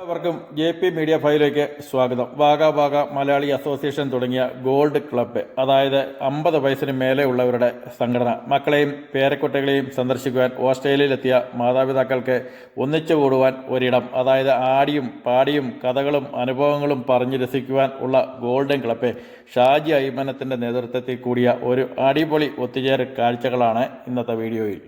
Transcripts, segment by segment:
എല്ലാവർക്കും J P media ഫൈവിലേക്ക് സ്വാഗതം. വാഗ മലയാളി അസോസിയേഷൻ തുടങ്ങിയ ഗോൾഡ് ക്ലബ്ബ് അതായത് അമ്പത് വയസ്സിന് മേലെ ഉള്ളവരുടെ സംഘടന. മക്കളെയും പേരക്കുട്ടികളെയും സന്ദർശിക്കുവാൻ ഓസ്ട്രേലിയയിലെത്തിയ മാതാപിതാക്കൾക്ക് ഒന്നിച്ചു കൂടുവാൻ ഒരിടം അതായത് ആടിയും പാടിയും കഥകളും അനുഭവങ്ങളും പറഞ്ഞു രസിക്കുവാൻ ഉള്ള ഗോൾഡൻ ക്ലബ്ബ് ഷാജി അയ്മനത്തിന്റെ നേതൃത്വത്തിൽ കൂടിയ ഒരു അടിപൊളി ഒത്തുചേരൽ കാഴ്ചകളാണ് ഇന്നത്തെ വീഡിയോയിൽ.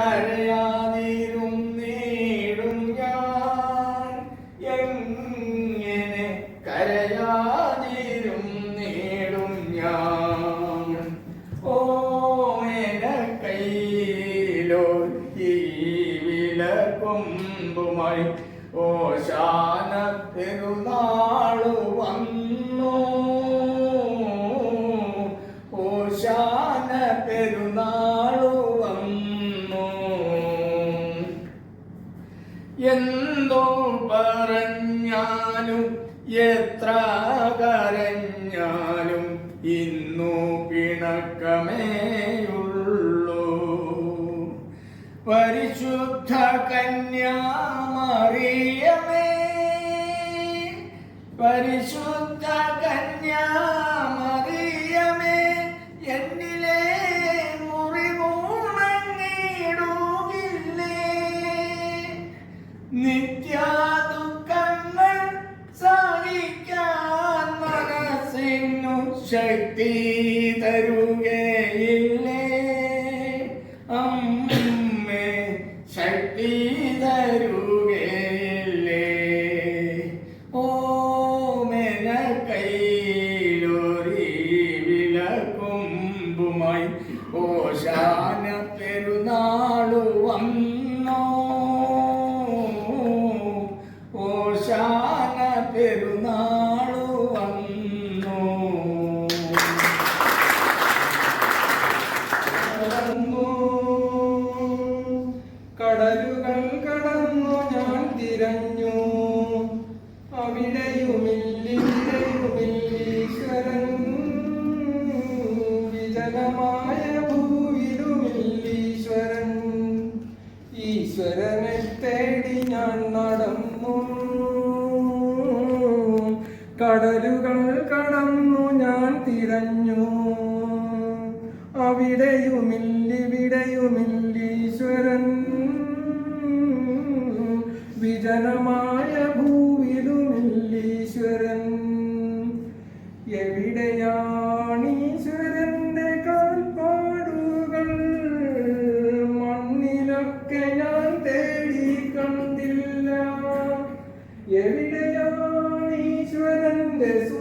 Hare Ram. പരിശുദ്ധ കന്യാമറിയമേ എന്നിലെ മുറിവൂണങ്ങിടുകില്ലേ നിത്യാദുഃഖങ്ങൾ സഹിക്കാൻ മനസ്സിനു ശക്തി മണ്ണിലൊക്കെ ഞാൻ തേടി കണ്ടില്ല. എവിടെയാണീശ്വരന്റെ സുന്ദരാലയം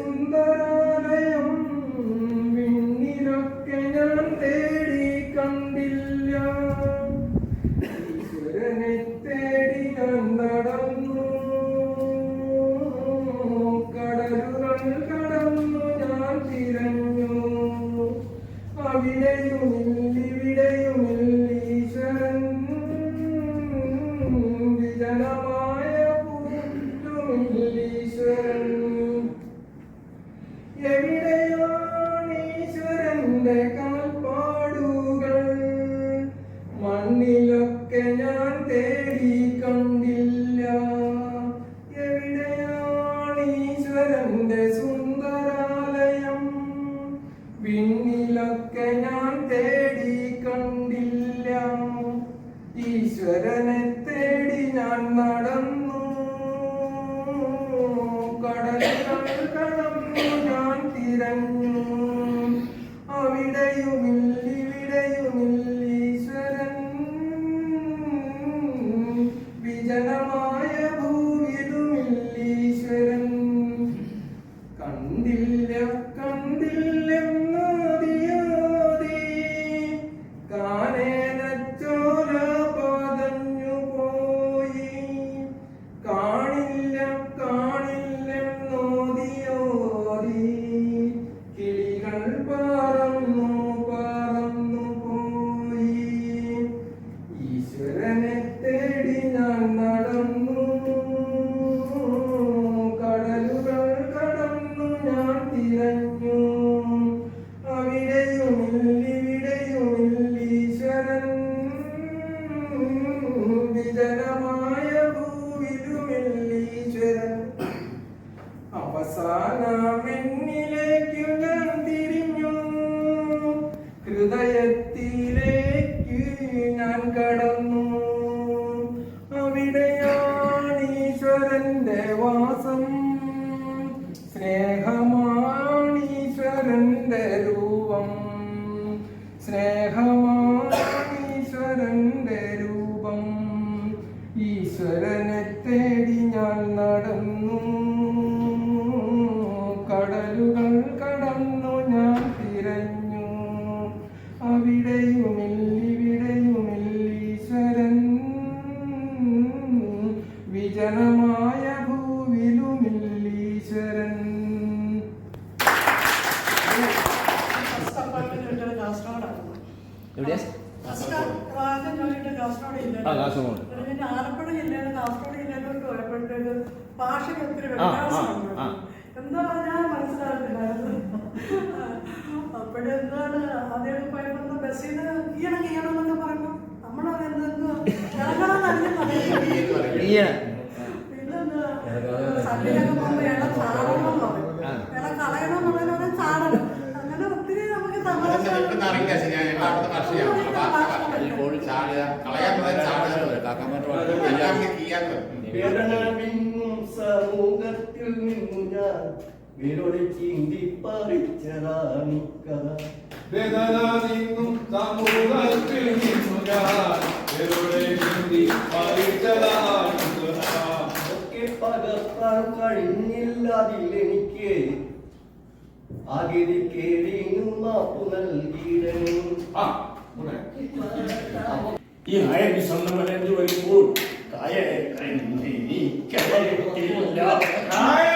Deus ചെയ്യണം സമൂഹത്തിൽ നിന്നു ഞാൻ വിരൊളി ചിന്തിപ്പറിച്ചതാ നിക്കഥ വേദന നിന്നും സമുദ്രത്തിൽ നിന്നു ഞാൻ എവിടെ നീ ഒക്കെ പകർത്താൻ കഴിഞ്ഞില്ലാതിൽ എനിക്ക് അകിരിക്കേടീനും മാപ്പു നൽകിയിടണേ ഈ ഹയ വിസന്നമനു വരുമ്പോൾ കായ നീ കായ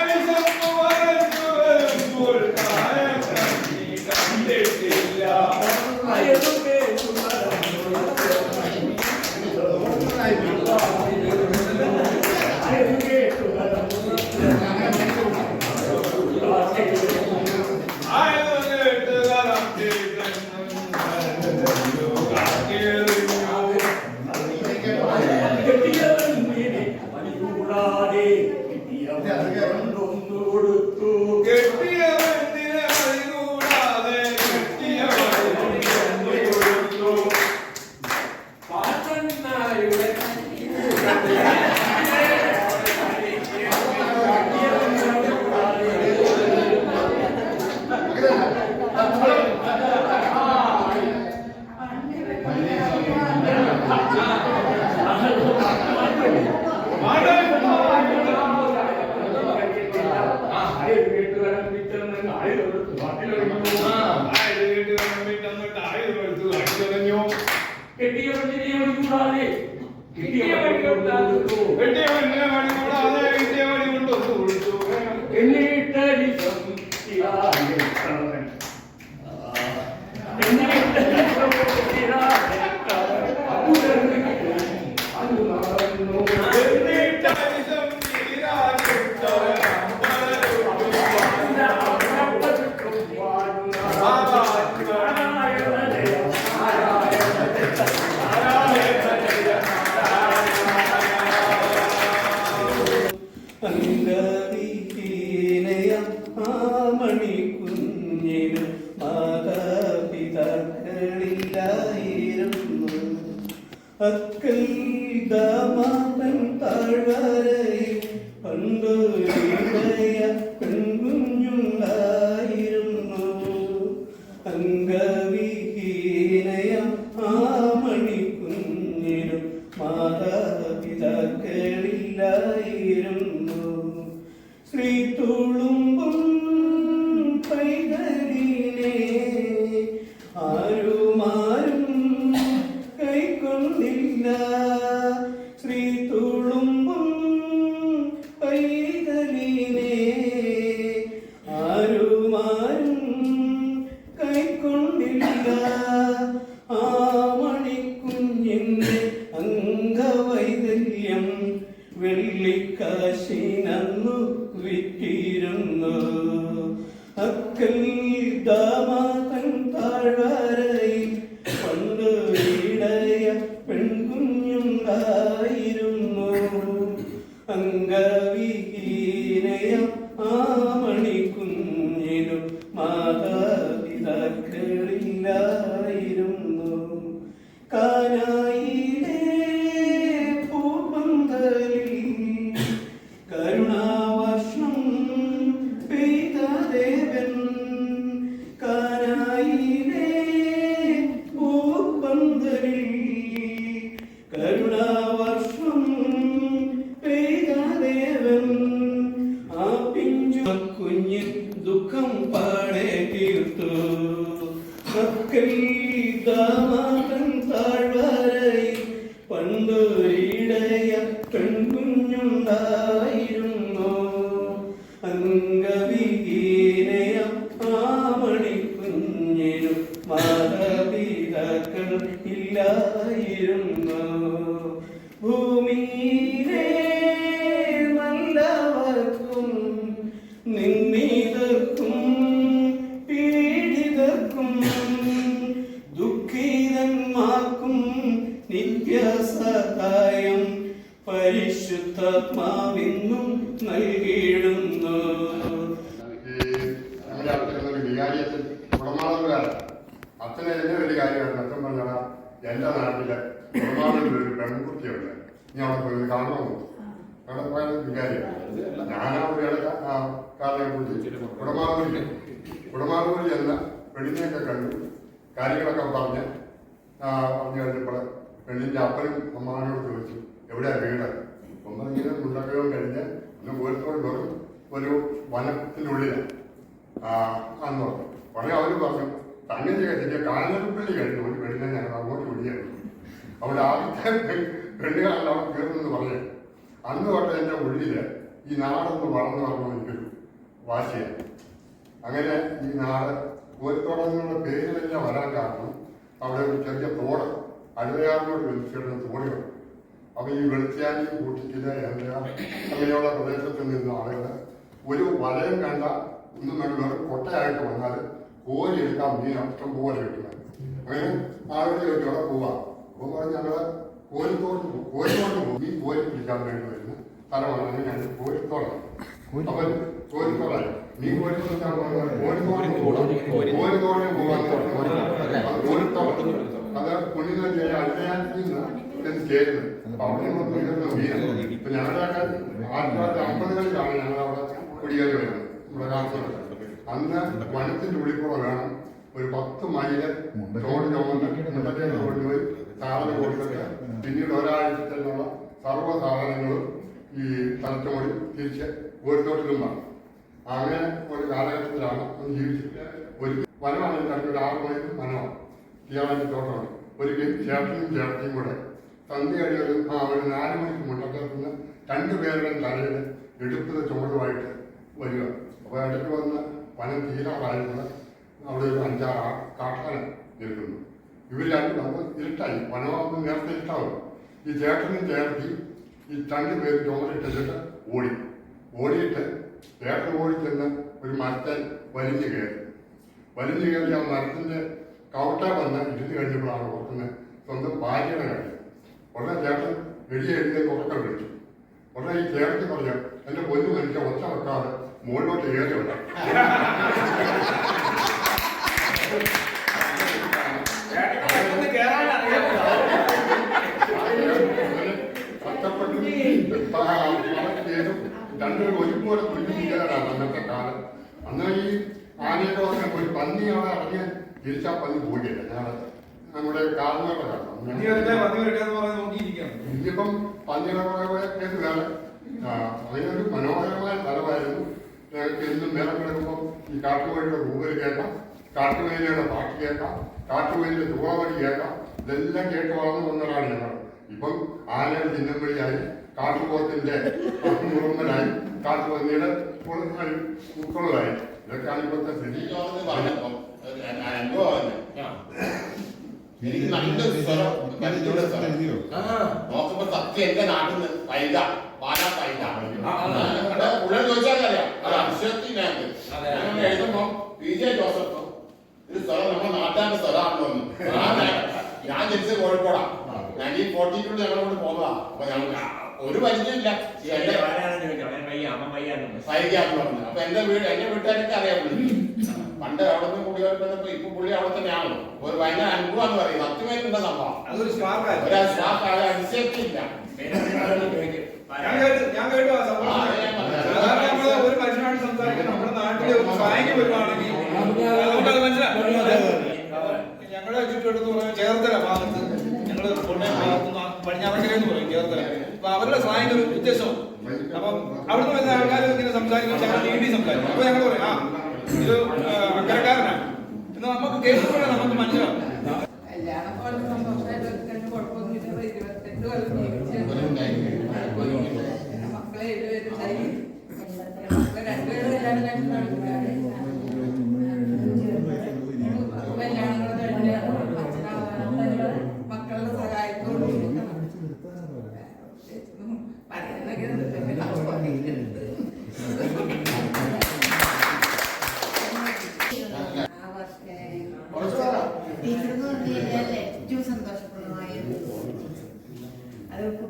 ദുഃഖിതന്മാർക്കും നിത്യസഹായം പരിശുദ്ധാത്മാവിന്നും നൽകിയിടുന്നു. അച്ഛനെ എന്നെ വലിയ കാര്യമാണ് അച്ഛൻ പറഞ്ഞാൽ എന്റെ നാട്ടിലെ ഒരു പെൺകുട്ടിയുണ്ട്. നീ അവിടെ പോയി കാണണമെന്ന് അവിടെ പോയ വികാരിയാണ് ഞാനാ ഒരു ഇടയ്ക്ക് ആ കാറിനെ കുറിച്ച് കുടമാളൂരിൽ കുടമാളൂരിൽ ചെന്ന പെണ്ണിനെയൊക്കെ കണ്ടു. കാര്യങ്ങളൊക്കെ പറഞ്ഞ് പറഞ്ഞു കഴിഞ്ഞപ്പോൾ പെണ്ണിന്റെ അപ്പനും അമ്മാവനോട് ചോദിച്ചു എവിടെയാ വീട്? ഒന്നിങ്ങനെ ഇങ്ങനെ മുണ്ടക്കവും കഴിഞ്ഞ് ഒന്ന് കോഴിക്കോട് ഒരു വനത്തിനുള്ളിലാണ് അന്ന് പറഞ്ഞു. ഉടനെ അവർ പറഞ്ഞു തങ്ങനെ കഴിഞ്ഞ കാനൽപ്പള്ളി കഴിഞ്ഞു ഒരു പെണ്ണിനെ ഞങ്ങൾ അങ്ങോട്ട് വിളിയാണ് അവിടെ ആദ്യത്തെ പെണ്ണുകളല്ല അവിടെ കയറുമെന്ന് പറഞ്ഞു. അന്ന് തൊട്ട് എന്റെ ഉള്ളിൽ ഈ നാടൊന്ന് വളർന്നു പറഞ്ഞു എനിക്കൊരു വാശിയാണ്. അങ്ങനെ ഈ നാട് കോരിത്തോടെന്നുള്ള പേരിലെല്ലാം വരാൻ കാരണം അവിടെ ഒരു ചെറിയ തോട് അഴുതയാറിനോട് വലിച്ചിടുന്ന തോടുകളുണ്ട് അപ്പൊ ഈ വെളിച്ചാനി കൂട്ടിക്കില്ല എന്താ അങ്ങനെയുള്ള പ്രദേശത്ത് നിന്ന ആളുകൾ ഒരു വലയം കണ്ട ഒന്നും വേണ്ട വെറും കൊട്ടയായിട്ട് വന്നാൽ കോരി എടുക്കാൻ മീൻ ഇഷ്ടം പോലെ കിട്ടുന്നത് അങ്ങനെ ആളുകൾ ചോദിച്ചു അവിടെ പോവാം? അപ്പോൾ പറഞ്ഞ് ഞങ്ങൾ കോരിത്തോട്ട് പോകും. കോരിത്തോട്ട് പോകും. മീൻ കോരി പിടിക്കാൻ വേണ്ടി വരുന്ന. സ്ഥലമാണ് ഞങ്ങൾ കോരിത്തോടാണ്. അപ്പൊ കോരിത്തോടായി മീൻ കോരി പിടിക്കാൻ പോകുന്നത് കോരിത്തോടിന് പോകാം കോരിത്തോടിന് പോകാൻ കോരിത്തോട് അത് പുണ്യത അല്ലയാറ്റിൽ നിന്ന് ചേരുന്നത് അപ്പൊ അവിടെ നിന്ന് ഉയർന്ന വീരം ഇപ്പൊ ഞങ്ങളുടെയൊക്കെ ആയിരത്തി തൊള്ളായിരത്തി അമ്പതുകളിലാണ് ഞങ്ങൾ അവിടെ കുടിയേറി വരുന്നത് നമ്മുടെ കാസർഗോഡ് അന്ന് വനത്തിന്റെ ഉള്ളിൽ കൂടെ വേണം ഒരു പത്ത് മൈൽ റോഡ് ചുമന്ന് മുണ്ടത്തെ കൊണ്ടുപോയി സാധനം കൊടുത്തിട്ട് പിന്നീട് ഒരാഴ്ചത്തേക്കുള്ള സർവ സാധനങ്ങളും ഈ തലച്ചോടി തിരിച്ച് ഒരു തോട്ടിലും വന്നു അങ്ങനെ ഒരു കാലഘട്ടത്തിലാണ് ജീവിച്ചത് ഒരു വനമാണ് എനിക്ക് ഒരു ആറ് വനമാണ്. തീയാളി തോട്ടമാണ്. ഒരു ചേട്ടനും ചേട്ടനും കൂടെ. സന്ധ്യയടി ഒരു ആ ഒരു നാല് മണിക്ക് മുണ്ടക്കത്ത് നിന്ന് രണ്ടുപേരുടെയും തലയിൽ എടുത്തത് ചുമടുമായിട്ട് വരിക. അപ്പോൾ ഇടയ്ക്ക് വന്ന് വനം തീരാറായിരുന്നത് അവിടെ ഒരു അഞ്ചാറ് കാട്ടാന നിൽക്കുന്നു. ഇവർ രണ്ടും നമുക്ക് ഇരുട്ടായി. വനമാകുമ്പോൾ നേരത്തെ ഇരുട്ടാവും. ഈ ചേട്ടനും ചേർത്തി ഈ രണ്ട് പേര് ചുമടിട്ടിട്ട് ഓടി. ഓടിയിട്ട് ചേട്ടൻ ഓടി ചെന്ന് ഒരു മരത്തെ വലിഞ്ഞു കയറി. വലിഞ്ഞു കയറി ആ മരത്തിന്റെ കൗട്ട വന്ന് ഇരുന്ന് കഴിഞ്ഞപ്പോഴാണ് ഓർക്കുന്നത് സ്വന്തം ഭാര്യയുടെ കാര്യം. ഉടനെ ചേട്ടൻ എഴുതി എഴുതിയ ഉറക്കം വിളിച്ചു. ഉടനെ ഈ ചേട്ടൻ പറഞ്ഞു എന്റെ പൊന്നു മനുഷ്യ ഒച്ച വെക്കാതെ മുകളിലോട്ട് കയറി വിടാം കഷ്ടപ്പെട്ട് ചെയ്തും രണ്ടുപേരും ഒരുപോലെ കുഞ്ഞുകാരാണ് അന്നത്തെ കാലം. അന്ന് ഈ ആനയൊക്കെ വന്ന ഒരു പന്നിയാണ് അറിഞ്ഞ് തിരിച്ചാ പന്നി പോയില്ല നമ്മുടെ കാർന്നവരുടെ കാലം. പറഞ്ഞ്. ഇനിയിപ്പം പന്നികളുടെ വേറെ? അതിനൊരു മനോഹരമായ സ്ഥലമായിരുന്നു. എന്നും മേളം കിടക്കുമ്പോൾ ഈ കാട്ടുവഴിയുടെ റൂബൽ കേൾക്കാം കാട്ടുവേലിയുടെ പാട്ട് കേൾക്കാം കാട്ടുവേലിയുടെ ചൂളവഴി കേൾക്കാം. ഇതെല്ലാം കേട്ട് വളർന്നു വന്നതാണ് ഞങ്ങൾ. ഇപ്പം ആനയുടെ ചിഹ്നംവഴിയായി കാട്ടുപോത്തിന്റെ മുഴുവനായി കാട്ടുപന്നിയുടെ ഉൾക്കൊള്ളലായി. ഇതൊക്കെയാണ് ഇപ്പോഴത്തെ സ്ഥിതി. എനിക്ക് തോന്നുന്നത് പറഞ്ഞപ്പം ഒരു അനുഭവമാണ് എനിക്ക് നല്ലൊരു സ്വരം പരിചയമുള്ള സ്വരം നോക്കുമ്പോ സത്യം എന്റെ നാട്ടിൽ നിന്ന് പൈത പാലാ പൈത. ഉള്ളത് ചോദിച്ചാൽ അറിയാം. അത് അക്ഷരത്തിനകത്ത് ഞാൻ എഴുതുമ്പോ പി ജെ ജോസഫ് ഒരു സ്വരം നമ്മുടെ നാട്ടാന്റെ സ്വരമാണല്ലോ എന്ന്. ഞാൻ ഞാൻ ജനിച്ചത് കോഴിക്കോടാ. നയന്റീൻ ഫോർട്ടി ടു ഞങ്ങളോട് പോകുന്നതാ അപ്പൊ ഞങ്ങൾക്ക് ഒരു പരിചയമില്ല. അപ്പൊ എന്റെ വീട് എന്റെ വീട്ടുകാരൊക്കെ അറിയാമല്ലോ. പണ്ട് അവിടെ നിന്ന് കുടിയേറിപ്പോ ഇപ്പൊ പുള്ളി അവിടെ തന്നെയാണല്ലോ. ഒരു ഭയങ്കര അനുഭവം എന്ന് പറയും സത്യമായിട്ടുള്ള സംഭവം. അതൊരു അതിശയത്തില്ല ഞാൻ കേട്ടു ആ സംഭവം. ഒരു മനുഷ്യനായിട്ട് സംസാരിക്കാൻ നമ്മുടെ നാട്ടിൽ ഒരു സ്ലാങ് വരുവാണെങ്കിൽ നമുക്കത് മനസ്സിലാവും ഞങ്ങളുടെ ചുറ്റുവട്ടത്ത് പറഞ്ഞാൽ ചേർത്തല ഭാഗത്ത്. ഞങ്ങൾ കോട്ടയം ഭാഗത്ത് നിന്ന് പടിഞ്ഞാറക്കര എന്ന് പറയും ചേർത്തല. അവരുടെ സ്ലാങ് ഒരു വ്യത്യസ്തമാണ് അപ്പം അവിടുന്ന് വരുന്ന ആൾക്കാർ ഇങ്ങനെ സംസാരിക്കും ഞങ്ങൾ നീണ്ടി സംസാരിക്കും. അപ്പൊ ഞങ്ങൾ പറയും ആ ഇത് അക്കരക്കാരനാണ് എന്ന് നമുക്ക് കേൾക്കുമ്പോഴേ നമുക്ക് മനസ്സിലാവും.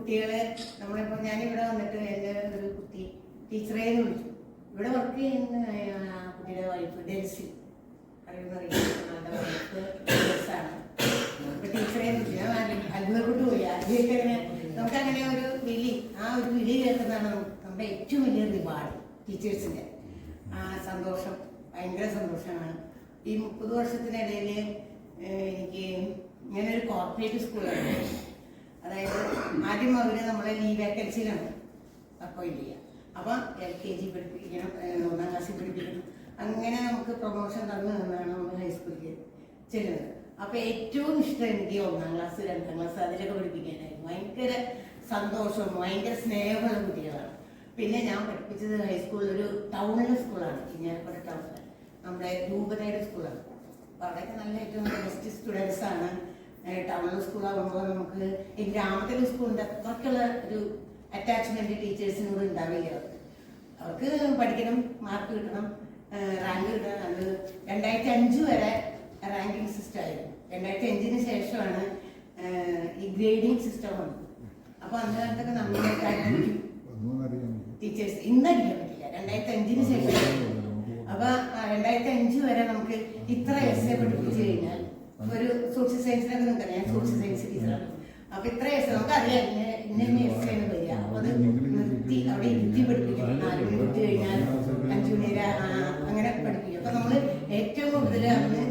കുട്ടികളെ നമ്മളിപ്പോൾ ഞാനിവിടെ വന്നിട്ട് എന്റെ ഒരു കുട്ടി ടീച്ചറേ എന്ന് വിളിച്ചു. ഇവിടെ വർക്ക് ചെയ്യുന്ന കുട്ടിയുടെ വൈഫ് ഡെൽസി അങ്ങനെ നമുക്കങ്ങനെ ഒരു വിളി ആ ഒരു വിളി കേൾക്കുന്നതാണ് നമ്മുടെ ഏറ്റവും വലിയ റിവാർഡ് ടീച്ചേഴ്സിന്റെ ആ സന്തോഷം ഭയങ്കര സന്തോഷമാണ്. ഈ മുപ്പത് വർഷത്തിനിടയിൽ എനിക്ക് ഇങ്ങനൊരു കോർപ്പറേറ്റ് സ്കൂളാണ് അതായത് ആദ്യം അവർ നമ്മളെ ലീവ് വേക്കൻസിയിലാണ് അപ്പോയിന്റ് ചെയ്യുക അപ്പം എൽ കെ ജി പഠിപ്പിക്കണം ഒന്നാം ക്ലാസ്സിൽ പഠിപ്പിക്കണം. അങ്ങനെ നമുക്ക് പ്രൊമോഷൻ തന്നു നിന്നാണ് നമ്മൾ ഹൈസ്കൂളിൽ ചെല്ലുന്നത്. അപ്പം ഏറ്റവും ഇഷ്ടം എനിക്ക് ഒന്നാം ക്ലാസ് രണ്ടാം ക്ലാസ് അതിലൊക്കെ പഠിപ്പിക്കാനായിരുന്നു. ഭയങ്കര സന്തോഷവും ഭയങ്കര സ്നേഹമുള്ള കുട്ടികളാണ്. പിന്നെ ഞാൻ പഠിപ്പിച്ചത് ഹൈസ്കൂളിൽ ഒരു ടൗണിലെ സ്കൂളാണ് ഇഞ്ഞാലക്കുട ടൗണിൽ നമ്മുടെ രൂപതയുടെ സ്കൂളാണ് അപ്പോൾ അവിടെയൊക്കെ നല്ല ഏറ്റവും ബെസ്റ്റ് സ്റ്റുഡൻസ് ആണ്. ടൗണിലെ സ്കൂളാകുമ്പോൾ നമുക്ക് ഈ ഗ്രാമത്തിലെ സ്കൂളിന്റെ അത്രയ്ക്കുള്ള ഒരു അറ്റാച്ച്മെന്റ് ടീച്ചേഴ്സിനോട് ഉണ്ടാവില്ല. അവർക്ക് പഠിക്കണം മാർക്ക് കിട്ടണം റാങ്ക് കിട്ടണം. അത് രണ്ടായിരത്തി അഞ്ച് വരെ റാങ്കിങ് സിസ്റ്റം ആയിരുന്നു. രണ്ടായിരത്തി അഞ്ചിന് ശേഷമാണ് ഈ ഗ്രേഡിംഗ് സിസ്റ്റം വന്നത്. അപ്പോൾ അന്ന് കാലത്തൊക്കെ നമ്മളെ ടീച്ചേഴ്സ് ഇന്നടിക്കാൻ പറ്റില്ല. രണ്ടായിരത്തി അഞ്ചിന് ശേഷം. അപ്പൊ രണ്ടായിരത്തി അഞ്ച് വരെ നമുക്ക് ഇത്ര എസ് എ പഠിപ്പിച്ചു കഴിഞ്ഞാൽ ഒരു സോഷ്യൽ സയൻസിനൊക്കെ നിൽക്കണം ഞാൻ സോഷ്യൽ സയൻസ് ടീച്ചറാണ് അപ്പൊ ഇത്ര എസ് നമുക്ക് അറിയാം. ഇന്ന ഇന്ന എന്ന് വരിക അപ്പൊ അത് നിർത്തി അവിടെ ഇരുത്തി പഠിപ്പിക്കും നാല് മിനിറ്റ് കഴിഞ്ഞാൽ അഞ്ചു മണി അങ്ങനെ പഠിപ്പിക്കും. അപ്പൊ നമ്മൾ ഏറ്റവും കൂടുതൽ അന്ന്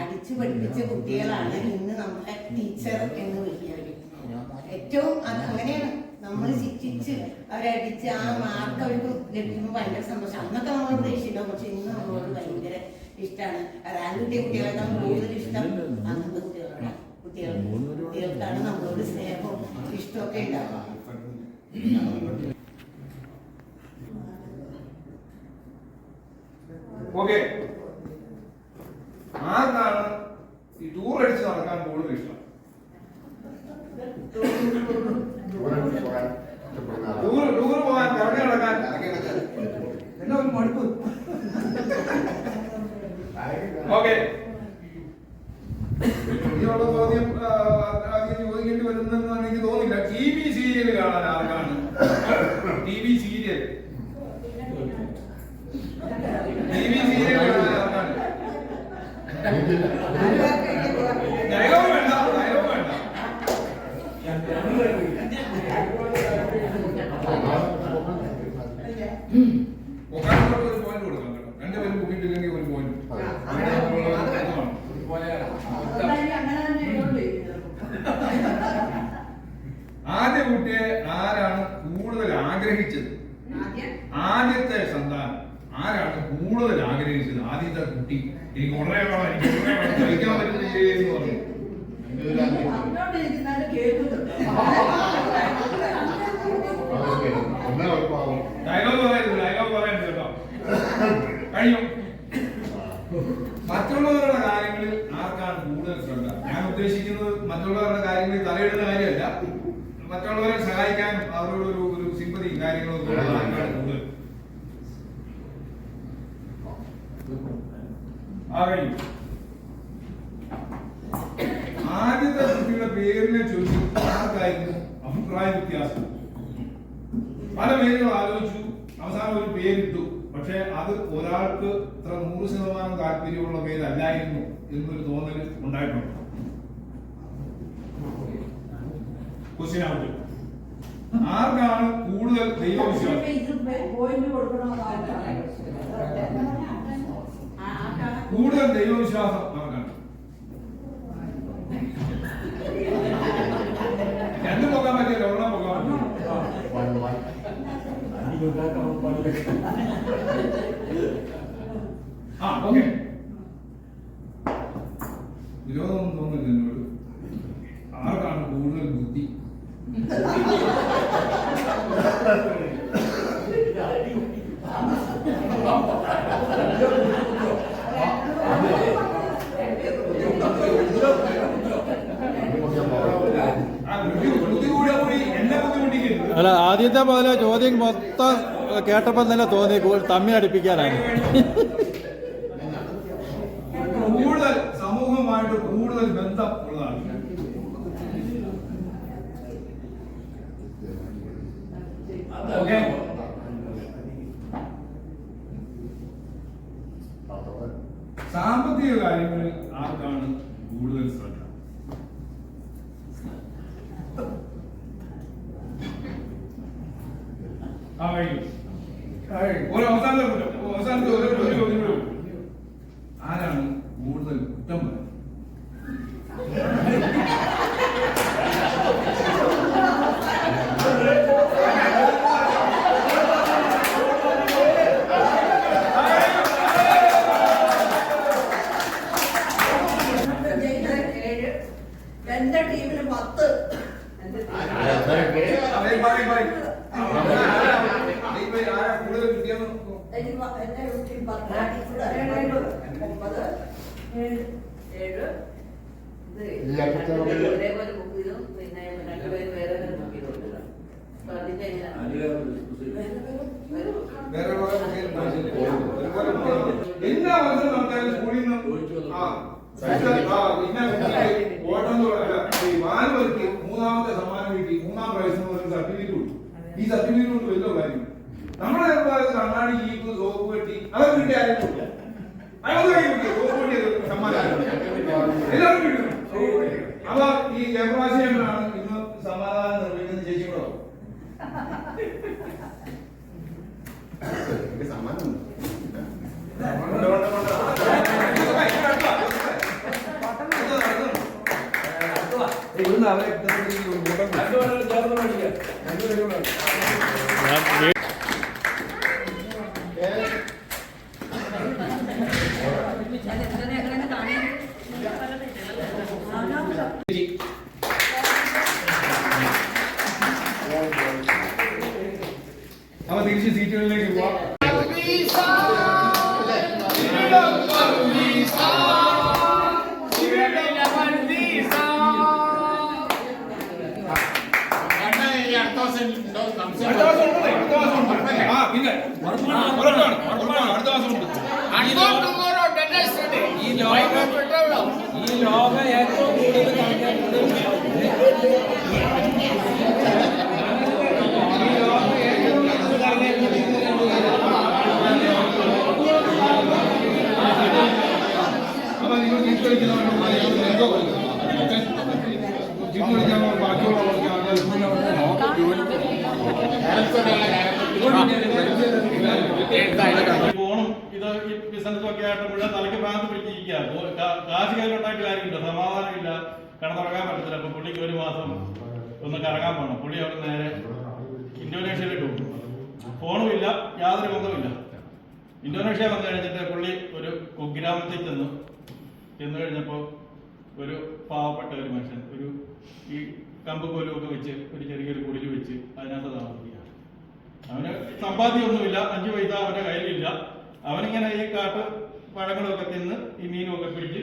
അടിച്ചു പഠിപ്പിച്ച കുട്ടികളാണ് ഇന്ന് നമ്മളെ ടീച്ചർ എന്ന് വിളിക്കുന്നത് ഏറ്റവും അത് അങ്ങനെയാണ്. നമ്മൾ ശിക്ഷിച്ച് അവരെ അടിച്ച് ആ മാർക്ക് അവർക്ക് ലഭിക്കുമ്പോൾ ഭയങ്കര സന്തോഷം. അന്നൊക്കെ നമ്മൾ പ്രതീക്ഷിക്കാം പക്ഷെ ഇന്ന് നമ്മളോട് ഭയങ്കര ഇഷ്ടമാണ് റാങ്ക് കിട്ടിയ കുട്ടികളെക്കാൾ കൂടുതൽ ഇഷ്ടം. അങ്ങനത്തെ കുട്ടികളോടാണ് കുട്ടികൾ കുട്ടികൾക്കാണ് നമ്മളോട് സ്നേഹവും ഇഷ്ടമൊക്കെ ഉണ്ടാവുക. ഓക്കെ. ആർക്കാണ് ഈ ടൂർ അടിച്ച് നടക്കാൻ കൂടുതൽ ഇഷ്ടം? ടൂർ ടൂർ പോകാൻ കറങ്ങി നടക്കാൻ. എന്നാ ഒരു മടുപ്പ്. ഓക്കെ. ചോദ്യം അധികം ചോദിക്കേണ്ടി വരുന്നെന്ന് എനിക്ക് തോന്നില്ല. ടി വി സീരിയൽ കാണാൻ T V serial T V serial കാണാൻ ആർക്കാണ് ഡയലോഗ് വേണ്ട ഡയലോഗ് വേണ്ട ഒക്കാനോട്ട് ഒരു പോയിന്റ് കൊടുക്കാം കേട്ടോ രണ്ടുപേരും ബുക്കിട്ടില്ലെങ്കിൽ ഒരു പോയിന്റ് അങ്ങനെ തന്നെ ഇങ്ങോട്ട് ആദ്യ കുട്ടിയെ ആരാണ് കൂടുതൽ ആഗ്രഹിച്ചത് ആദ്യത്തെ സന്താനം ആരാണ് കൂടുതൽ ആഗ്രഹിച്ചത് ആദ്യത്തെ കുട്ടി എനിക്ക് ഉടനെ വേണം എനിക്ക് ഉടനെ വേണം കഴിക്കാൻ പറ്റുന്നില്ലേ എന്ന് പറഞ്ഞു പറഞ്ഞോണ്ടിരിക്കുന്നാൽ കേൾക്കുന്നുണ്ട് അതൊക്കെ എന്നാ എളുപ്പമാവും ഡയലോഗ് പറയരുത് ഡയലോഗ് പറയരുത് കേട്ടോ കഴിഞ്ഞു മറ്റുള്ളവരുടെ കാര്യങ്ങളിൽ ആർക്കാണ് കൂടുതൽ ശ്രദ്ധ ഞാൻ ഉദ്ദേശിക്കുന്നത് മറ്റുള്ളവരുടെ കാര്യങ്ങളിൽ തലയിടുന്ന കാര്യമല്ല മറ്റുള്ളവരെ സഹായിക്കാനും അവരോട് ഒരു ഒരു സിമ്പതി കാര്യങ്ങളും ഒക്കെ ഉള്ള ആർക്കാണ് കൂടുതൽ ആ കഴിഞ്ഞു. ആദ്യത്തെ കുട്ടിയുടെ പേരിനെ ചൊല്ലി ആർക്കായിരുന്നു? അഭിപ്രായ വ്യത്യാസം. പല പേരുകൾ ആലോചിച്ചു അവസാനം ഒരു പേരിട്ടു. പക്ഷെ അത് ഒരാൾക്ക് ഇത്ര നൂറ് ശതമാനം താല്പര്യമുള്ള പേരല്ലായിരുന്നു എന്നൊരു തോന്നൽ ഉണ്ടായിട്ടുണ്ട്. ക്വസ്റ്റ്യൻ ഔട്ട് ആർക്കാണ് കൂടുതൽ ദൈവവിശ്വാസം? കൂടുതൽ ദൈവവിശ്വാസം നമുക്കുണ്ട്. രണ്ടും പോകാൻ പറ്റില്ല ഒരെണ്ണം പോകാൻ ആ ഓക്കെ വിരോധമൊന്നും തോന്നില്ല എന്നോട് ആർക്കാണ് കൂടുതൽ ബുദ്ധി ആ ബുദ്ധി ബുദ്ധി കൂടെ കൂടി എന്നെ ബുദ്ധിമുട്ടിക്കരുത് അല്ല മുതലേ ചോദ്യം മൊത്തം കേട്ടപ്പോൾ തന്നെ തോന്നി കൂ- തമ്മി അടുപ്പിക്കാനാണ് കൂടുതൽ സമൂഹമായിട്ട് കൂടുതൽ ബന്ധം ഉള്ളതാണ് ഓക്കെ സാമ്പത്തിക കാര്യങ്ങളിൽ ആർക്കാണ് കൂടുതൽ ശ്രദ്ധ ആ കഴിഞ്ഞു ഒരു അവസാനത്തെ കുറ്റം അവസാനത്തെ ഒരു ഒരു ചോദ്യം കൂടെ ഉള്ളൂ. ആരാണ് കൂടുതൽ കുറ്റം പറയുന്നത് ഏഴ് എന്റെ ടീമിന് പത്ത് എന്റെ പറയ്, പറയ്, പറയ്. ആ, ആരാ? നീ പോയി ആരാ കൂടുതൽ കിട്ടിയെന്ന് നോക്കൂ. എനിക്ക് പ- എന്റെ ടീം പത്ത് ഒമ്പത് ഏഴ് ഏഴ് ഇത് ഈ അറ്റത്തെ നമുക്ക് ഒരേപോലെ ബുക്ക് ചെയ്തു പിന്നെ രണ്ടുപേര് വേറെ വേറെ ബുക്ക് ചെയ്തു അപ്പൊ അതിന്റെ വേറെ കുറെ കുട്ടികൾ പഠിച്ചില്ലേ? ഒരുപോലെ കുട്ടികൾ. എല്ലാ വർഷവും നടത്താനും സ്കൂളിൽ നിന്ന് ആ, സ്പെഷ്യൽ, ആ, ഇന്ന കുട്ടിക്ക് ഓട്ടം തൊ- അല്ല, ഈ വാൽ വരയ്ക്ക് മൂന്നാമത്തെ സമ്മാനം കിട്ടി മൂന്നാം പ്രൈസ് എന്ന് പറയുന്ന സർട്ടിഫിക്കറ്റ് കൊടുത്തു ഈ സർട്ടിഫിക്കറ്റ് കൊണ്ട് വലിയ കാര്യം നമ്മുടെ കണ്ണാടി ജീപ്പ് സോപ്പ് പെട്ടി അതൊക്കെ കിട്ടിയ ആരും കൊടുക്കില്ല. അതൊക്കെ കൈ കിട്ടി സോപ്പ് പെട്ടി ഒക്കെ സമ്മാനം എല്ലാവർക്കും കിട്ടുന്നു അപ്പൊ ഈ ജയപ്രകാശനാണ് ഇന്ന് സമാധാനം നിർവഹിക്കുന്ന ചേച്ചി കൂടെ വന്നു. എനിക്ക് സമ്മാനമുണ്ട് ഇവിടുന്ന് അവരെ കിട്ടുന്ന ഒരു കൂട്ടം അപ്പൊ ഈ ലോകം ഈ ലോകം ഏറ്റവും കൂടുതൽ അപ്പൊ നിങ്ങൾ ചീട്ട് കളിക്കുന്നവരുടെ ഫോണും ഇത് ഈ ബിസിനസ് ഒക്കെ ആയിട്ട് മുഴുവൻ തലയ്ക്ക് ഭാഗത്ത് പിടിച്ചിരിക്കുക കാശ് കയ്യിലുണ്ടായിട്ട് കാര്യമില്ല സമാധാനമില്ല. കിടന്നുറങ്ങാൻ പറ്റത്തില്ല. അപ്പൊ പുള്ളിക്ക് ഒരു മാസം ഒന്ന് കറങ്ങാൻ പോകണം പുള്ളി അവിടെ നേരെ ഇന്തോനേഷ്യയിലേക്ക് പോകും. ഫോണും ഇല്ല യാതൊരു ബന്ധവുമില്ല. ഇന്തോനേഷ്യ വന്നു കഴിഞ്ഞിട്ട് പുള്ളി ഒരു കുഗ്രാമത്തിൽ ചെന്നു. ചെന്നു കഴിഞ്ഞപ്പോൾ ഒരു പാവപ്പെട്ട ഒരു മനുഷ്യൻ ഒരു ഈ കമ്പ് കോലും ഒക്കെ വെച്ച് ഒരു ചെറിയൊരു കുടിൽ വെച്ച് അതിനകത്ത് താമസിക്കുക അവന് സമ്പാദ്യമൊന്നുമില്ല അഞ്ചു പൈസ അവന്റെ കയ്യിലില്ല. അവനിങ്ങനെ ഈ കാട്ട് പഴങ്ങളൊക്കെ തിന്ന് ഈ മീനുമൊക്കെ പിടിച്ച്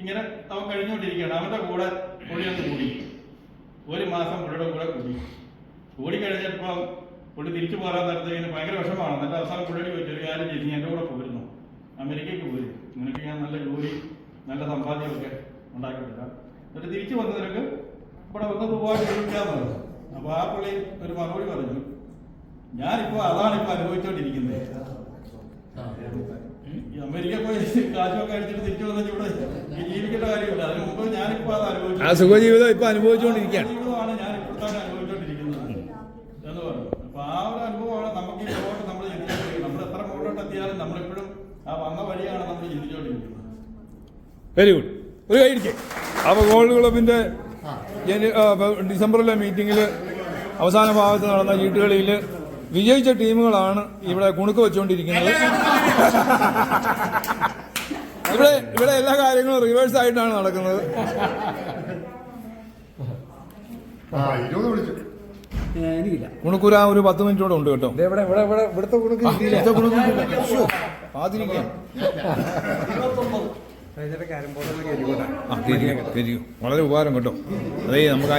ഇങ്ങനെ അവൻ കഴിഞ്ഞുകൊണ്ടിരിക്കുകയാണ്. അവന്റെ കൂടെ പുള്ളി ഒന്ന് കൂടി. ഒരു മാസം പുള്ളിയുടെ കൂടെ കൂടി. കൂടി കഴിഞ്ഞപ്പോൾ പുള്ളി തിരിച്ചു പോരാൻ ഇങ്ങനെ ഭയങ്കര വിഷമമാണ്. എന്നിട്ട് അവസാനം പുള്ളിയോട് ചോദിച്ചു ഒരു കാര്യം ചെയ്ത് നീ എന്റെ കൂടെ പോയിരുന്നു അമേരിക്കയ്ക്ക് പോയി നിനക്ക് ഞാൻ നല്ല ജോലി നല്ല സമ്പാദ്യമൊക്കെ ഉണ്ടാക്കി തരാം എന്നിട്ട് തിരിച്ചു വന്ന് നിനക്ക് ഇവിടെ വന്ന് ദുബായി ജീവിക്കാന്ന് പറഞ്ഞു. അപ്പൊ ആ പുള്ളി ഒരു മറുപടി പറഞ്ഞു. ഞാനിപ്പോ അതാണ് ഇപ്പൊ അനുഭവിച്ചോണ്ടിരിക്കുന്നത് ഈ അമേരിക്ക പോയി കാശൊക്കെ അടിച്ചിട്ട് തിരിച്ചു വന്ന ഇവിടെ ജീവിക്കേണ്ട കാര്യമില്ല. അതിന് മുമ്പ് ഞാനിപ്പോ അത് അനുഭവിച്ചു. ആ സുഖജീവിതം ഇപ്പൊ അനുഭവിച്ചുകൊണ്ടിരിക്കുകയാണ് ജീവിതമാണ് ഞാൻ ഇപ്പോഴത്തെ അനുഭവിച്ചോണ്ടിരിക്കുന്നത്. എന്ന് പറഞ്ഞു. അപ്പൊ ആ ഒരു അനുഭവമാണ് നമുക്ക് ഈ മുമ്പോട്ട് നമ്മൾ ചിന്തിച്ചോണ്ടിരിക്കുന്നത്. നമ്മൾ എത്ര മുമ്പോട്ട് എത്തിയാലും നമ്മളിപ്പോഴും ആ വന്ന വഴിയാണ് നമ്മൾ ചിന്തിച്ചോണ്ടിരിക്കുന്നത്. വെരി ഗുഡ് ഒരു കൈ അപ്പൊ ഗോൾഡ് ക്ലബിന്റെ ആ, ഡിസംബറിലെ മീറ്റിംഗിൽ അവസാന ഭാഗത്ത് നടന്ന ചീട്ടുകളിയിൽ വിജയിച്ച ടീമുകളാണ് ഇവിടെ കുണുക്ക് വെച്ചുകൊണ്ടിരിക്കുന്നത് ഇവിടെ ഇവിടെ എല്ലാ കാര്യങ്ങളും റിവേഴ്സ് ആയിട്ടാണ് നടക്കുന്നത്. കുണുക്കുരാ ഒരു പത്ത് മിനിറ്റോടെ ഉണ്ട് കേട്ടോ. ഇവിടുത്തെ കുണുക്ക് വളരെ ഉപകാരം കേട്ടോ. അതേ നമുക്ക്